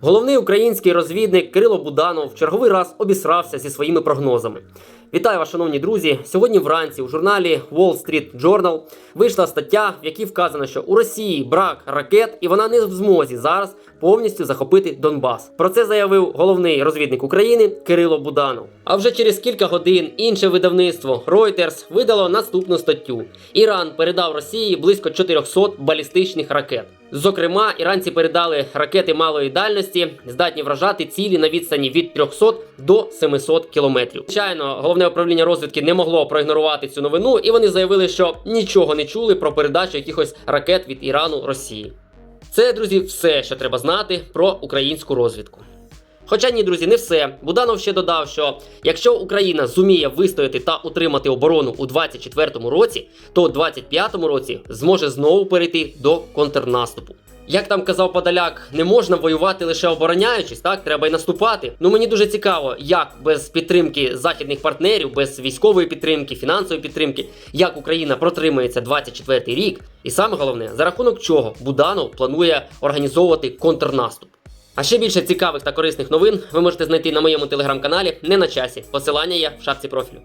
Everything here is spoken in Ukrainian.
Головний український розвідник Кирило Буданов в черговий раз обісрався зі своїми прогнозами. Вітаю вас, шановні друзі. Сьогодні вранці у журналі Wall Street Journal вийшла стаття, в якій вказано, що у Росії брак ракет, і вона не в змозі зараз повністю захопити Донбас. Про це заявив головний розвідник України Кирило Буданов. А вже через кілька годин інше видавництво Reuters видало наступну статтю: Іран передав Росії близько 400 балістичних ракет. Зокрема, іранці передали ракети малої дальності, здатні вражати цілі на відстані від 300 до 700 кілометрів. Звичайно, головне управління розвідки не могло проігнорувати цю новину, і вони заявили, що нічого не чули про передачу якихось ракет від Ірану Росії. Це, друзі, все, що треба знати про українську розвідку. Хоча ні, друзі, не все. Буданов ще додав, що якщо Україна зуміє вистояти та утримати оборону у 24-му році, то у 25-му році зможе знову перейти до контрнаступу. Як там казав Подоляк, не можна воювати лише обороняючись, так треба й наступати. Ну мені дуже цікаво, як без підтримки західних партнерів, без військової підтримки, фінансової підтримки, як Україна протримається 24-й рік, і саме головне, за рахунок чого Буданов планує організовувати контрнаступ. А ще більше цікавих та корисних новин ви можете знайти на моєму телеграм-каналі не на часі. Посилання є в шапці профілю.